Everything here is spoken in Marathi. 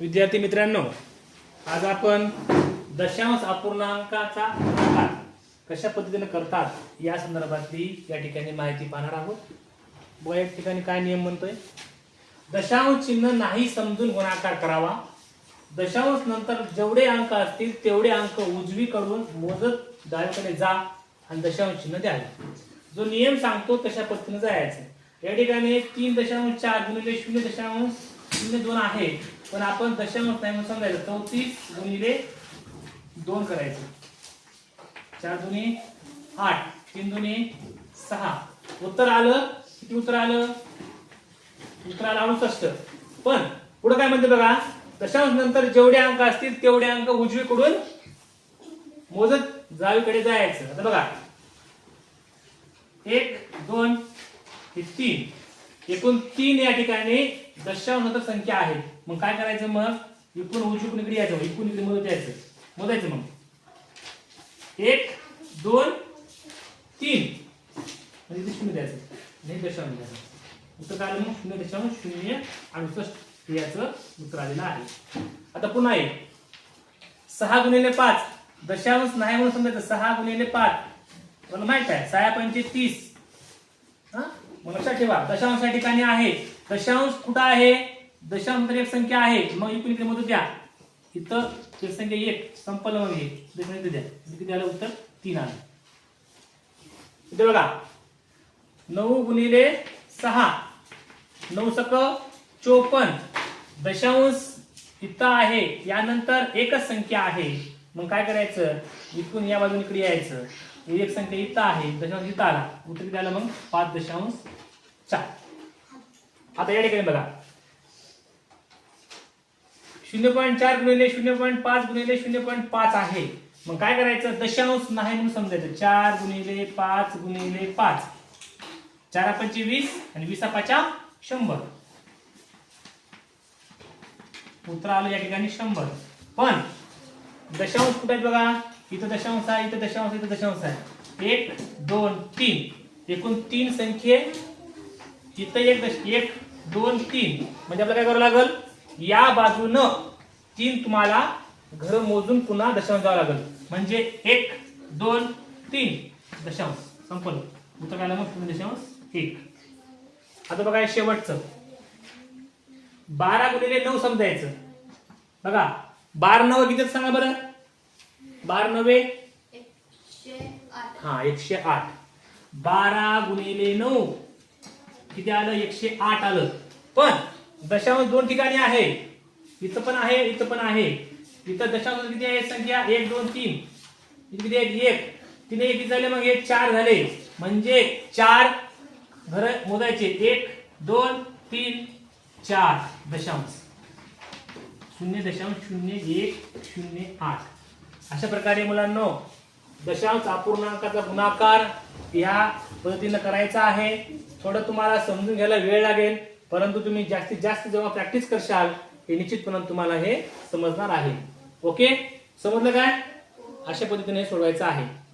विद्यार्थी मित्रांनो आज आपण दशांश अपूर्णांकाचा आकार कशा पद्धतीने करतात या संदर्भातली या ठिकाणी माहिती पाहणार आहोत. बघा या ठिकाणी काय नियम म्हणतोय? दशांश चिन्ह नाही समजून गुणाकार करावा. दशांश नंतर जेवढे अंक असतील तेवढे अंक उजवीकडून मोजत डावीकडे जा आणि दशांश चिन्ह द्यावे. जो नियम सांगतो तशा पद्धतीने जायचं. या ठिकाणी तीन दशांश चार गुणिले शून्य दशांश शून्य दोन आहे. पण आपण दशांश नाही म्हणून समजायचं. चौतीस गुणिले दोन करायचं. चार दोन्ही आठ. तीन दोन्ही सहा. उत्तर आलं. किती उत्तर आलं? उत्तर आलं अडुसष्ट. पण पुढे काय म्हणते बघा? दशांश नंतर जेवढे अंक असतील तेवढे अंक उजवीकडून मोजत जावीकडे जायचं. आता बघा. एक दोन हे तीन. एकूण तीन या ठिकाणी दशांश संख्या आहे. मग काय करायचं मग? इकून उजून इकडे यायचं. इकून इकडे मोजत यायचं. मोजायचं मग. एक दोन तीन. म्हणजे इथे शून्य द्यायचं. नाही दशांश द्यायचं. उत्तर काय मग? शून्य दशांश शून्य अडुसष्ट. हे याचं उत्तर आलेलं आहे. आता पुन्हा एक. सहा गुणिले पाच. दशांश नाही म्हणून समजायचं. सहा गुणिले पाच. मला माहीत आहे? सहा पंचे तीस. मग लक्षात ठेवा दशांश या ठिकाणी आहे. दशांश कुठं आहे? दशांश एक संख्या आहे. मग इकडे इकडे मधून द्या. इथं एक संख्या एक संपलं मग हे. दशांश इथे द्या. म्हणजे किती आलं? उत्तर तीन आलं. इथे बघा. नऊ गुणिले सहा. नऊ सक चोपन्न. दशांश इथं आहे. यानंतर एकच संख्या आहे. मग काय करायचं? इथून या बाजून इकडे यायचं. एक संख्या इथं आहे. दशांश इथं आला. उत्तर किती आलं मग? पाच दशांश चार आता या ठिकाणी बघा. शून्य पॉईंट चार गुणिले शून्य पॉईंट पाच गुणिले शून्य पॉईंट पाच आहे. मग काय करायचं? दशांश नाही म्हणून समजायचं. चार गुणिले पाच गुणिले पाच. चार पंचे वीस आणि वीस पाचा शंभर. उत्तर आलं या ठिकाणी शंभर. पण दशांश कुठे आहेत बघा? इथं दशांश आहे इथं दशांश इथं दशांश आहे. एक दोन तीन. एकूण तीन संख्ये इथं एक दश एक दोन तीन. म्हणजे आपल्याला काय करावं लागल? या बाजूनं तीन तुम्हाला घर मोजून पुन्हा दशांश द्यावं लागल. म्हणजे एक दोन तीन. दशांश. संपलं. उत्तर काय मग? दशांश एक. आता बघा शेवटचं. बारा गुणिले नऊ समजायचं. बघा. बार नऊ किती सांगा बरं? बार नवे? हा एकशे आठ. बारा गुणिले नऊ. किती आलं एकशे आठ आलं? पण दशांश दोन ठिकाणी आहे. इथं पण आहे इथं पण आहे. इथं दशांश किती आहे? संख्या एक दोन तीन. किती आहेत एक. तिने एक किती झाले? मग हे चार झाले. म्हणजे चार घर मोजायचे. एक दोन तीन चार दशांश. शून्य दशांश शून्य एक शून्य आठ. अशा प्रकारे मुलांना दशांश अपूर्णांकाचा गुणाकार या पद्धतीनं करायचा आहे. थोडं तुम्हाला समजून घ्यायला वेळ लागेल. परंतु तुम्ही जास्तीत जास्त जेव्हा प्रॅक्टिस करशाल हे निश्चितपणे तुम्हाला हे समजणार आहे. ओके समजलं काय? अशा पद्धतीने हे सोडवायचं आहे.